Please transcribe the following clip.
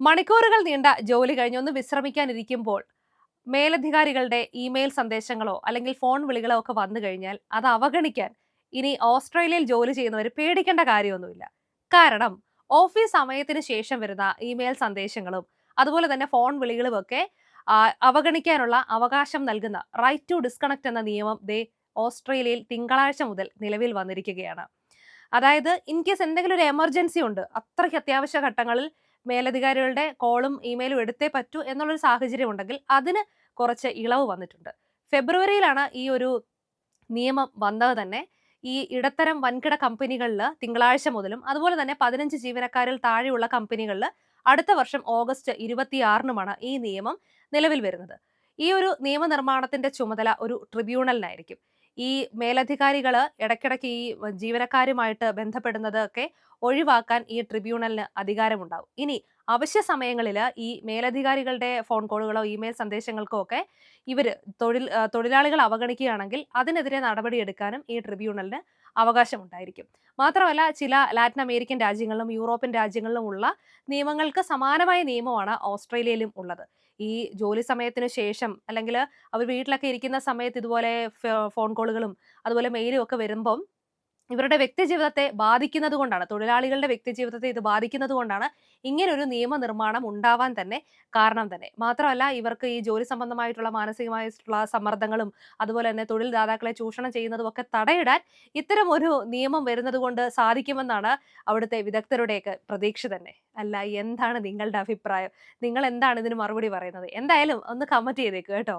മണിക്കൂറുകൾ നീണ്ട ജോലി കഴിഞ്ഞൊന്ന് വിശ്രമിക്കാനിരിക്കുമ്പോൾ മേലധികാരികളുടെ ഇമെയിൽ സന്ദേശങ്ങളോ അല്ലെങ്കിൽ ഫോൺ വിളികളോ ഒക്കെ വന്നു കഴിഞ്ഞാൽ അത് അവഗണിക്കാൻ ഇനി ഓസ്ട്രേലിയയിൽ ജോലി ചെയ്യുന്നവർ പേടിക്കേണ്ട കാര്യമൊന്നുമില്ല. കാരണം ഓഫീസ് സമയത്തിന് ശേഷം വരുന്ന ഇമെയിൽ സന്ദേശങ്ങളും അതുപോലെ തന്നെ ഫോൺ വിളികളും ഒക്കെ അവഗണിക്കാനുള്ള അവകാശം നൽകുന്ന റൈറ്റ് ടു ഡിസ്കണക്ട് എന്ന നിയമം ദേ ഓസ്ട്രേലിയയിൽ തിങ്കളാഴ്ച മുതൽ നിലവിൽ വന്നിരിക്കുകയാണ്. അതായത് ഇൻ കേസ് എന്തെങ്കിലും ഒരു എമർജൻസി ഉണ്ട് അത്രയ്ക്ക് അത്യാവശ്യ ഘട്ടങ്ങളിൽ മേലധികാരികളുടെ കോളും ഇമെയിലും എടുത്തേ പറ്റൂ എന്നുള്ളൊരു സാഹചര്യം ഉണ്ടെങ്കിൽ അതിന് കുറച്ച് ഇളവ് വന്നിട്ടുണ്ട്. ഫെബ്രുവരിയിലാണ് ഈ ഒരു നിയമം വന്നത് തന്നെ. ഈ ഇടത്തരം വൻകിട കമ്പനികളിൽ തിങ്കളാഴ്ച മുതലും അതുപോലെ തന്നെ പതിനഞ്ച് ജീവനക്കാരിൽ താഴെയുള്ള കമ്പനികളിൽ അടുത്ത വർഷം ഓഗസ്റ്റ് ഇരുപത്തിയാറിനുമാണ് ഈ നിയമം നിലവിൽ വരുന്നത്. ഈ ഒരു നിയമനിർമ്മാണത്തിന്റെ ചുമതല ഒരു ട്രിബ്യൂണലിനായിരിക്കും. ഈ മേലധികാരികൾ ഇടയ്ക്കിടയ്ക്ക് ഈ ജീവനക്കാരുമായിട്ട് ബന്ധപ്പെടുന്നത് ഒക്കെ ഒഴിവാക്കാൻ ഈ ട്രിബ്യൂണലിന് അധികാരമുണ്ടാവും. ഇനി അവശ്യ സമയങ്ങളിൽ ഈ മേലധികാരികളുടെ ഫോൺ കോളുകളോ ഇമെയിൽ സന്ദേശങ്ങൾക്കോ ഒക്കെ ഇവർ തൊഴിൽ തൊഴിലാളികൾ അവഗണിക്കുകയാണെങ്കിൽ അതിനെതിരെ നടപടിയെടുക്കാനും ഈ ട്രിബ്യൂണലിന് അവകാശമുണ്ടായിരിക്കും. മാത്രമല്ല ചില ലാറ്റിൻ അമേരിക്കൻ രാജ്യങ്ങളിലും യൂറോപ്യൻ രാജ്യങ്ങളിലും ഉള്ള നിയമങ്ങൾക്ക് സമാനമായ നിയമമാണ് ഓസ്ട്രേലിയയിലും ഉള്ളത്. ഈ ജോലി സമയത്തിന് ശേഷം അല്ലെങ്കിൽ അവർ വീട്ടിലൊക്കെ ഇരിക്കുന്ന സമയത്ത് ഇതുപോലെ ഫോൺ കോളുകളും അതുപോലെ മെയിലും ഒക്കെ വരുമ്പം ഇവരുടെ വ്യക്തിജീവിതത്തെ ബാധിക്കുന്നത് കൊണ്ടാണ് തൊഴിലാളികളുടെ വ്യക്തിജീവിതത്തെ ഇത് ബാധിക്കുന്നത് കൊണ്ടാണ് ഇങ്ങനൊരു നിയമനിർമ്മാണം ഉണ്ടാവാൻ തന്നെ കാരണം തന്നെ. മാത്രമല്ല ഇവർക്ക് ഈ ജോലി സംബന്ധമായിട്ടുള്ള മാനസികമായിട്ടുള്ള സമ്മർദ്ദങ്ങളും അതുപോലെ തന്നെ തൊഴിൽദാതാക്കളെ ചൂഷണം ചെയ്യുന്നതും ഒക്കെ തടയിടാൻ ഇത്തരം ഒരു നിയമം വരുന്നത് കൊണ്ട് സാധിക്കുമെന്നാണ് അവിടുത്തെ വിദഗ്ധരുടെയൊക്കെ പ്രതീക്ഷ തന്നെ. അല്ല എന്താണ് നിങ്ങളുടെ അഭിപ്രായം? നിങ്ങൾ എന്താണ് ഇതിന് മറുപടി പറയുന്നത്? എന്തായാലും ഒന്ന് കമന്റ് ചെയ്തേക്ക് കേട്ടോ.